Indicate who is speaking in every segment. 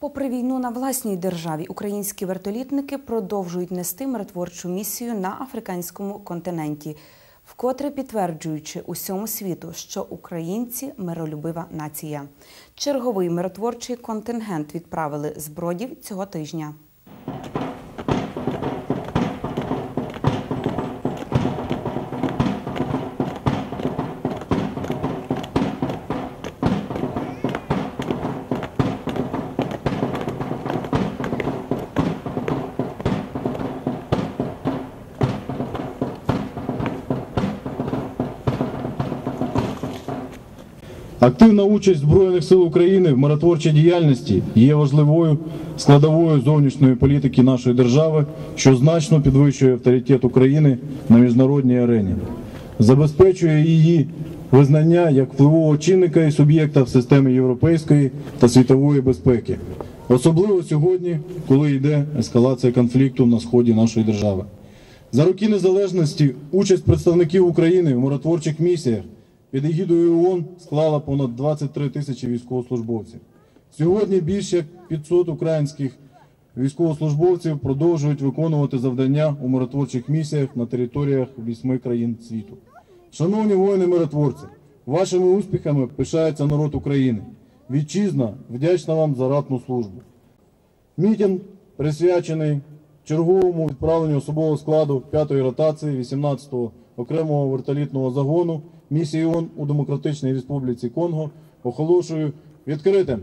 Speaker 1: Попри війну на власній державі, українські вертолітники продовжують нести миротворчу місію на африканському континенті, вкотре підтверджуючи усьому світу, що українці миролюбива нація. Черговий миротворчий контингент відправили з бродів цього тижня.
Speaker 2: Активна участь Збройних сил України в миротворчій діяльності є важливою складовою зовнішньої політики нашої держави, що значно підвищує авторитет України на міжнародній арені, забезпечує її визнання як впливового чинника і суб'єкта в системі європейської та світової безпеки, особливо сьогодні, коли йде ескалація конфлікту на сході нашої держави. За роки незалежності участь представників України в миротворчих місіях під егідою ООН склала понад 23 тисячі військовослужбовців. Сьогодні більше як 500 українських військовослужбовців продовжують виконувати завдання у миротворчих місіях на територіях вісьми країн світу. Шановні воїни-миротворці, вашими успіхами пишається народ України. Вітчизна вдячна вам за ратну службу. Мітінг присвячений черговому відправленню особового складу 5-ї ротації 18-го окремого вертолітного загону місії ООН у Демократичній Республіці Конго оголошую відкритим.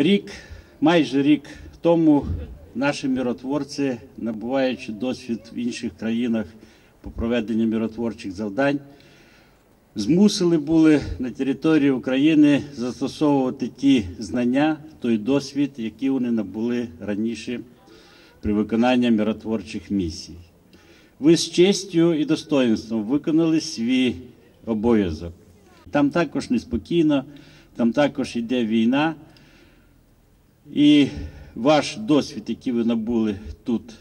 Speaker 3: Рік, майже рік тому наші миротворці, набуваючи досвід в інших країнах по проведенню миротворчих завдань, змусили були на території України застосовувати ті знання, той досвід, які вони набули раніше при виконанні миротворчих місій. Ви з честю і достоинством виконали свій обов'язок. Там також неспокійно, там також йде війна. І ваш досвід, який ви набули тут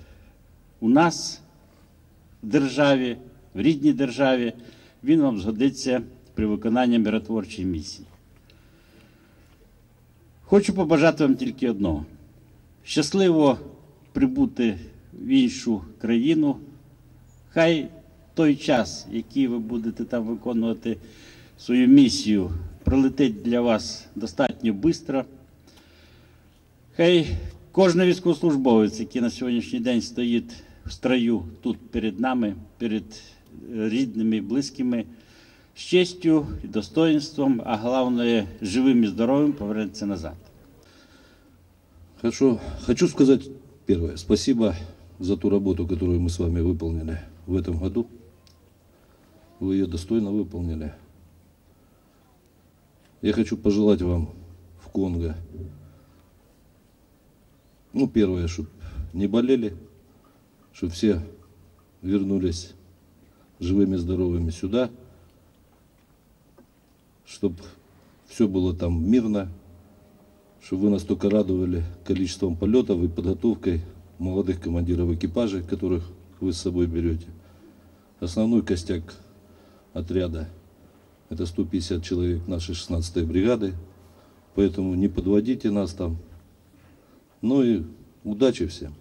Speaker 3: у нас, в державі, в рідній державі, він вам згодиться при виконанні миротворчої місії. Хочу побажати вам тільки одного: щасливо прибути в іншу країну. Хай той час, який ви будете там виконувати свою місію, пролетить для вас достатньо швидко. Хай кожен військовослужбовець, який на сьогоднішній день стоїть в строю тут перед нами, перед рідними і близькими, з честю і достоинством, а головне, живим і здоровим повернеться назад.
Speaker 4: Хорошо. Хочу сказать первое. Спасибо за ту работу, которую мы с вами выполнили в этом году. Вы ее достойно выполнили. Я хочу пожелать вам в Конго, ну, первое, чтобы не болели, чтобы все вернулись живыми, здоровыми сюда, чтобы все было там мирно, чтобы вы настолько радовали количеством полетов и подготовкой молодых командиров экипажей, которых вы с собой берете. Основной костяк отряда – это 150 человек нашей 16-й бригады, поэтому не подводите нас там. Ну и удачи всем.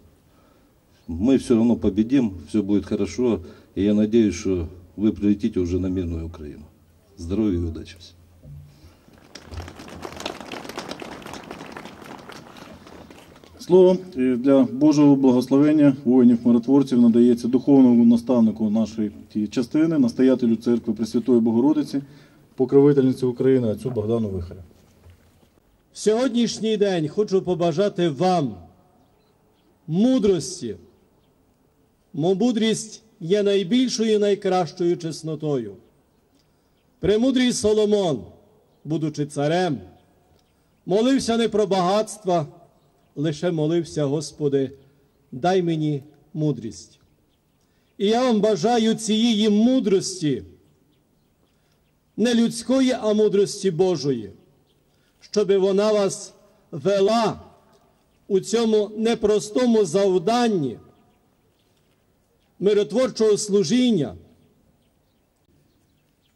Speaker 4: Мы все равно победим, все будет хорошо, и я надеюсь, что вы прилетите уже на мирную Украину. Здоровья и удачи всем.
Speaker 2: Слово е, для Божого благословення воїнів-миротворців надається духовному наставнику нашої частини, настоятелю церкви Пресвятої Богородиці, покровительниці України, отцю Богдану Вихарю.
Speaker 5: Сьогоднішній день хочу побажати вам мудрості. Мо мудрість є найбільшою і найкращою чеснотою. Премудрий Соломон, будучи царем, молився не про багатства, лише молився, Господи, дай мені мудрість. І я вам бажаю цієї мудрості, не людської, а мудрості Божої щоб вона вас вела у цьому непростому завданні миротворчого служіння.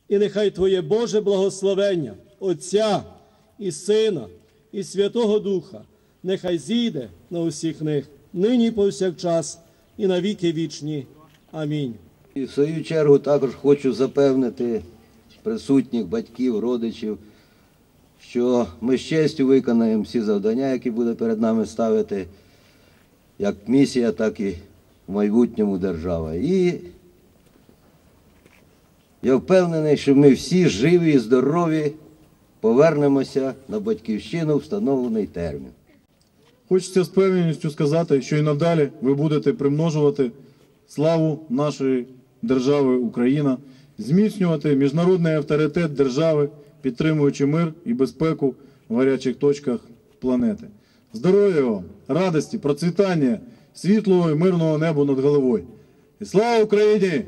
Speaker 5: І нехай Твоє Боже благословення Отця і Сина, і Святого Духа, нехай зійде на усіх них, нині повсякчас, і на віки вічні. Амінь.
Speaker 6: І в свою чергу також хочу запевнити присутніх батьків, родичів, що ми з честю виконаємо всі завдання, які буде перед нами ставити, як місія, так і в майбутньому держава. І я впевнений, що ми всі живі і здорові повернемося на батьківщину в встановлений термін.
Speaker 2: Хочеться з певністю сказати, що і надалі ви будете примножувати славу нашої держави Україна, зміцнювати міжнародний авторитет держави, підтримуючи мир і безпеку в гарячих точках планети. Здоров'я вам, радості, процвітання, світлого і мирного неба над головою. І слава Україні!